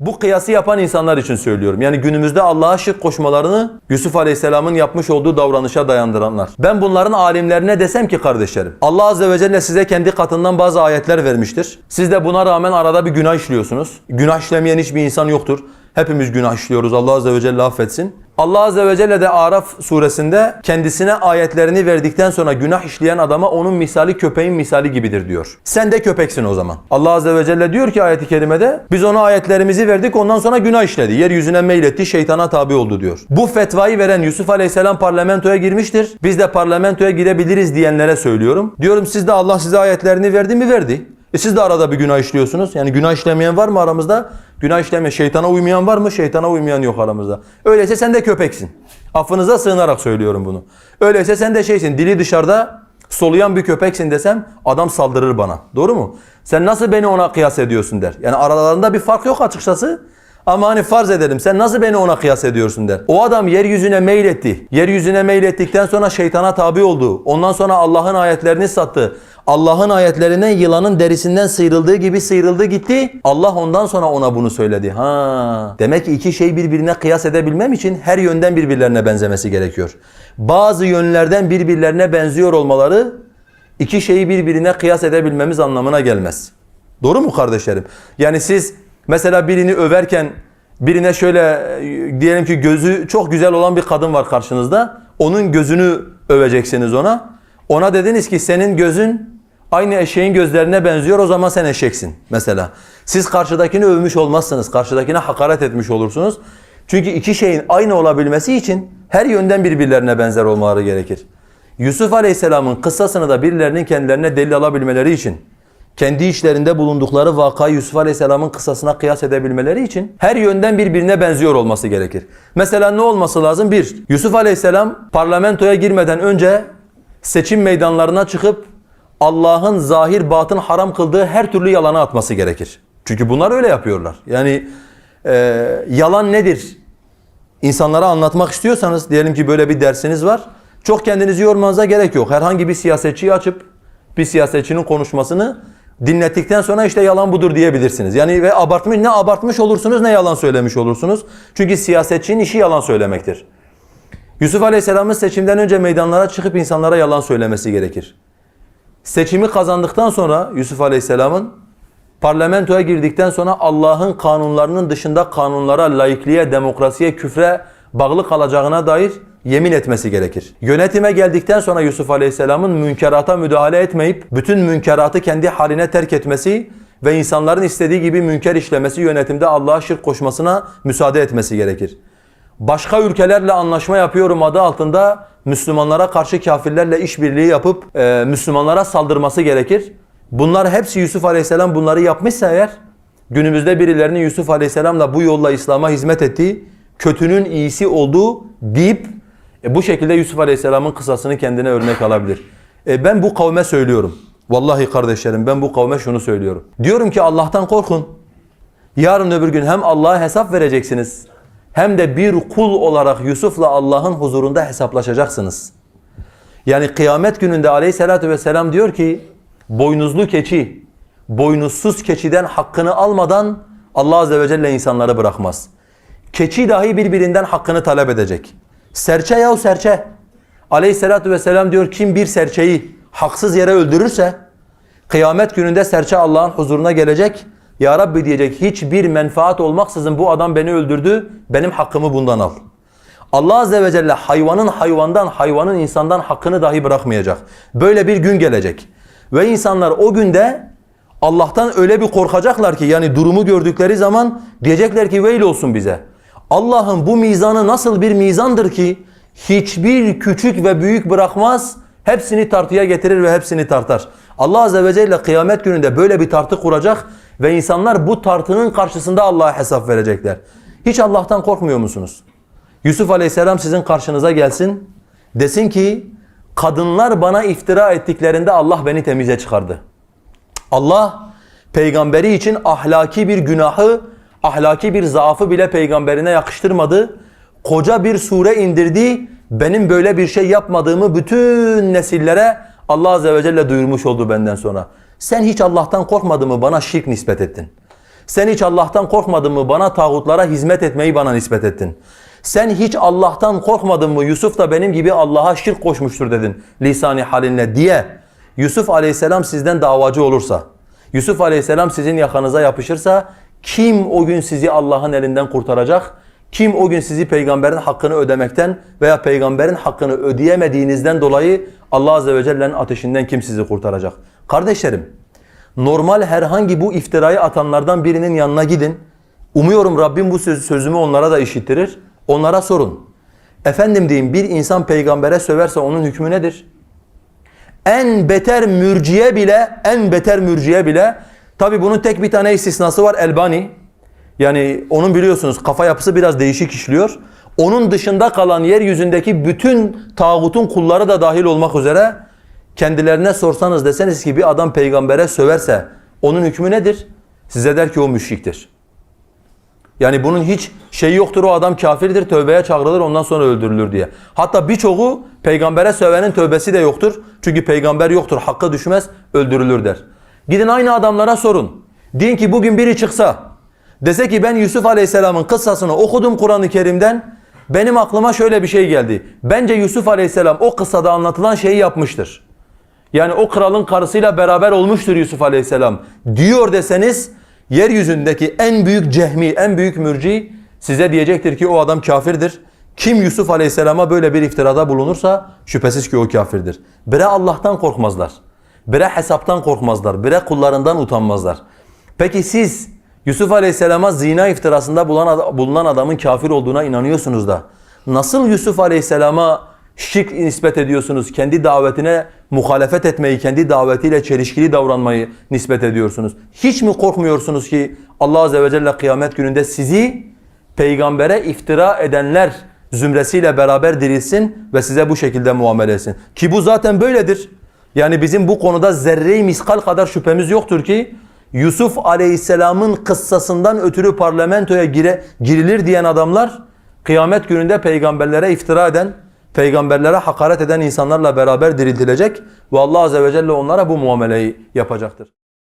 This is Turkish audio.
Bu kıyası yapan insanlar için söylüyorum. Yani günümüzde Allah'a şirk koşmalarını Yusuf Aleyhisselam'ın yapmış olduğu davranışa dayandıranlar. Ben bunların alimlerine desem ki kardeşlerim Allah Azze ve Celle size kendi katından bazı ayetler vermiştir. Siz de buna rağmen arada bir günah işliyorsunuz. Günah işlemeyen hiçbir insan yoktur. Hepimiz günah işliyoruz. Allah Azze ve Celle affetsin. Allah Azze ve Celle de Araf suresinde kendisine ayetlerini verdikten sonra günah işleyen adama onun misali köpeğin misali gibidir diyor. Sen de köpeksin o zaman. Allah Azze ve Celle diyor ki ayeti kerimede biz ona ayetlerimizi verdik ondan sonra günah işledi. Yeryüzüne meyletti şeytana tabi oldu diyor. Bu fetvayı veren Yusuf Aleyhisselam parlamentoya girmiştir. Biz de parlamentoya girebiliriz diyenlere söylüyorum. Diyorum siz de Allah size ayetlerini verdi mi verdi. E siz de arada bir günah işliyorsunuz. Yani günah işlemeyen var mı aramızda? Günah işlemeyen, şeytana uymayan var mı? Şeytana uymayan yok aramızda. Öyleyse sen de köpeksin. Affınıza sığınarak söylüyorum bunu. Öyleyse sen de şeysin, dili dışarıda soluyan bir köpeksin desem adam saldırır bana. Doğru mu? Sen nasıl beni ona kıyas ediyorsun der. Yani aralarında bir fark yok açıkçası. Ama hani farz edelim sen nasıl beni ona kıyas ediyorsun der. O adam yeryüzüne meyletti. Yeryüzüne meylettikten sonra şeytana tabi oldu. Ondan sonra Allah'ın ayetlerini sattı. Allah'ın ayetlerinden yılanın derisinden sıyrıldığı gibi sıyrıldı gitti. Allah ondan sonra ona bunu söyledi. Ha, demek ki iki şey birbirine kıyas edebilmem için her yönden birbirlerine benzemesi gerekiyor. Bazı yönlerden birbirlerine benziyor olmaları iki şeyi birbirine kıyas edebilmemiz anlamına gelmez. Doğru mu kardeşlerim? Yani siz mesela birini överken birine şöyle e, diyelim ki gözü çok güzel olan bir kadın var karşınızda. Onun gözünü öveceksiniz ona. Ona dediniz ki senin gözün aynı eşeğin gözlerine benziyor o zaman sen eşeksin mesela. Siz karşıdakini övmüş olmazsınız. Karşıdakine hakaret etmiş olursunuz. Çünkü iki şeyin aynı olabilmesi için her yönden birbirlerine benzer olmaları gerekir. Yusuf Aleyhisselam'ın kıssasını da birilerinin kendilerine delil alabilmeleri için kendi içlerinde bulundukları vakayı Yusuf Aleyhisselam'ın kıssasına kıyas edebilmeleri için her yönden birbirine benziyor olması gerekir. Mesela ne olması lazım? Bir, Yusuf Aleyhisselam parlamentoya girmeden önce seçim meydanlarına çıkıp Allah'ın zahir batın haram kıldığı her türlü yalanı atması gerekir. Çünkü bunlar öyle yapıyorlar. Yani e, yalan nedir? İnsanlara anlatmak istiyorsanız diyelim ki böyle bir dersiniz var. Çok kendinizi yormanıza gerek yok. Herhangi bir siyasetçiyi açıp bir siyasetçinin konuşmasını dinlettikten sonra işte yalan budur diyebilirsiniz. Yani ve abartmış ne abartmış olursunuz ne yalan söylemiş olursunuz. Çünkü siyasetçinin işi yalan söylemektir. Yusuf Aleyhisselam'ın seçimden önce meydanlara çıkıp insanlara yalan söylemesi gerekir. Seçimi kazandıktan sonra Yusuf Aleyhisselam'ın parlamentoya girdikten sonra Allah'ın kanunlarının dışında kanunlara, laikliğe, demokrasiye, küfre bağlı kalacağına dair yemin etmesi gerekir. Yönetime geldikten sonra Yusuf Aleyhisselam'ın münkerata müdahale etmeyip bütün münkeratı kendi haline terk etmesi ve insanların istediği gibi münker işlemesi yönetimde Allah'a şirk koşmasına müsaade etmesi gerekir. Başka ülkelerle anlaşma yapıyorum adı altında Müslümanlara karşı kafirlerle işbirliği yapıp e, Müslümanlara saldırması gerekir. Bunlar hepsi Yusuf Aleyhisselam bunları yapmışsa eğer günümüzde birilerinin Yusuf Aleyhisselam'la bu yolla İslam'a hizmet ettiği kötünün iyisi olduğu deyip e, bu şekilde Yusuf Aleyhisselam'ın kısasını kendine örnek alabilir. E, ben bu kavme söylüyorum. Vallahi kardeşlerim ben bu kavme şunu söylüyorum. Diyorum ki Allah'tan korkun. Yarın öbür gün hem Allah'a hesap vereceksiniz hem de bir kul olarak Yusuf'la Allah'ın huzurunda hesaplaşacaksınız. Yani kıyamet gününde aleyhissalatü vesselam diyor ki boynuzlu keçi, boynuzsuz keçiden hakkını almadan Allah azze ve celle insanları bırakmaz. Keçi dahi birbirinden hakkını talep edecek. Serçe yahu serçe. Aleyhissalatü vesselam diyor kim bir serçeyi haksız yere öldürürse kıyamet gününde serçe Allah'ın huzuruna gelecek. Ya Rabbi diyecek hiçbir menfaat olmaksızın bu adam beni öldürdü. Benim hakkımı bundan al. Allah Azze ve Celle hayvanın hayvandan, hayvanın insandan hakkını dahi bırakmayacak. Böyle bir gün gelecek. Ve insanlar o günde Allah'tan öyle bir korkacaklar ki yani durumu gördükleri zaman diyecekler ki veil olsun bize. Allah'ın bu mizanı nasıl bir mizandır ki hiçbir küçük ve büyük bırakmaz, hepsini tartıya getirir ve hepsini tartar. Allah Azze ve Celle kıyamet gününde böyle bir tartı kuracak ve insanlar bu tartının karşısında Allah'a hesap verecekler. Hiç Allah'tan korkmuyor musunuz? Yusuf Aleyhisselam sizin karşınıza gelsin. Desin ki kadınlar bana iftira ettiklerinde Allah beni temize çıkardı. Allah peygamberi için ahlaki bir günahı, ahlaki bir zaafı bile peygamberine yakıştırmadı. Koca bir sure indirdi. Benim böyle bir şey yapmadığımı bütün nesillere Allah Azze ve Celle duyurmuş oldu benden sonra. Sen hiç Allah'tan korkmadın mı bana şirk nispet ettin. Sen hiç Allah'tan korkmadın mı? Bana tağutlara hizmet etmeyi bana nispet ettin. Sen hiç Allah'tan korkmadın mı? Yusuf da benim gibi Allah'a şirk koşmuştur dedin lisani halinle diye. Yusuf aleyhisselam sizden davacı olursa, Yusuf aleyhisselam sizin yakanıza yapışırsa kim o gün sizi Allah'ın elinden kurtaracak? Kim o gün sizi peygamberin hakkını ödemekten veya peygamberin hakkını ödeyemediğinizden dolayı Allah azze ve celle'nin ateşinden kim sizi kurtaracak? Kardeşlerim, normal herhangi bu iftirayı atanlardan birinin yanına gidin. Umuyorum Rabbim bu söz, sözümü onlara da işittirir. Onlara sorun. Efendim deyin bir insan peygambere söverse onun hükmü nedir? En beter mürciye bile, en beter mürciye bile tabi bunun tek bir tane istisnası var Elbani. Yani onun biliyorsunuz kafa yapısı biraz değişik işliyor. Onun dışında kalan yeryüzündeki bütün tağutun kulları da dahil olmak üzere kendilerine sorsanız deseniz ki bir adam peygambere söverse onun hükmü nedir? Size der ki o müşriktir. Yani bunun hiç şeyi yoktur o adam kafirdir tövbeye çağrılır ondan sonra öldürülür diye. Hatta birçoğu peygambere sövenin tövbesi de yoktur. Çünkü peygamber yoktur hakkı düşmez öldürülür der. Gidin aynı adamlara sorun. Deyin ki bugün biri çıksa dese ki ben Yusuf Aleyhisselam'ın kıssasını okudum Kur'an-ı Kerim'den benim aklıma şöyle bir şey geldi. Bence Yusuf Aleyhisselam o kıssada anlatılan şeyi yapmıştır. Yani o kralın karısıyla beraber olmuştur Yusuf Aleyhisselam diyor deseniz yeryüzündeki en büyük cehmi, en büyük mürci size diyecektir ki o adam kafirdir. Kim Yusuf Aleyhisselam'a böyle bir iftirada bulunursa şüphesiz ki o kafirdir. Bire Allah'tan korkmazlar. Bire hesaptan korkmazlar. Bire kullarından utanmazlar. Peki siz Yusuf Aleyhisselam'a zina iftirasında bulunan adamın kafir olduğuna inanıyorsunuz da nasıl Yusuf Aleyhisselam'a şirk nispet ediyorsunuz? Kendi davetine muhalefet etmeyi, kendi davetiyle çelişkili davranmayı nispet ediyorsunuz. Hiç mi korkmuyorsunuz ki Allah Azze ve Celle kıyamet gününde sizi peygambere iftira edenler zümresiyle beraber dirilsin ve size bu şekilde muamele etsin. Ki bu zaten böyledir. Yani bizim bu konuda zerre-i miskal kadar şüphemiz yoktur ki Yusuf Aleyhisselam'ın kıssasından ötürü parlamentoya gire, girilir diyen adamlar kıyamet gününde peygamberlere iftira eden, peygamberlere hakaret eden insanlarla beraber diriltilecek ve Allah Azze ve Celle onlara bu muameleyi yapacaktır.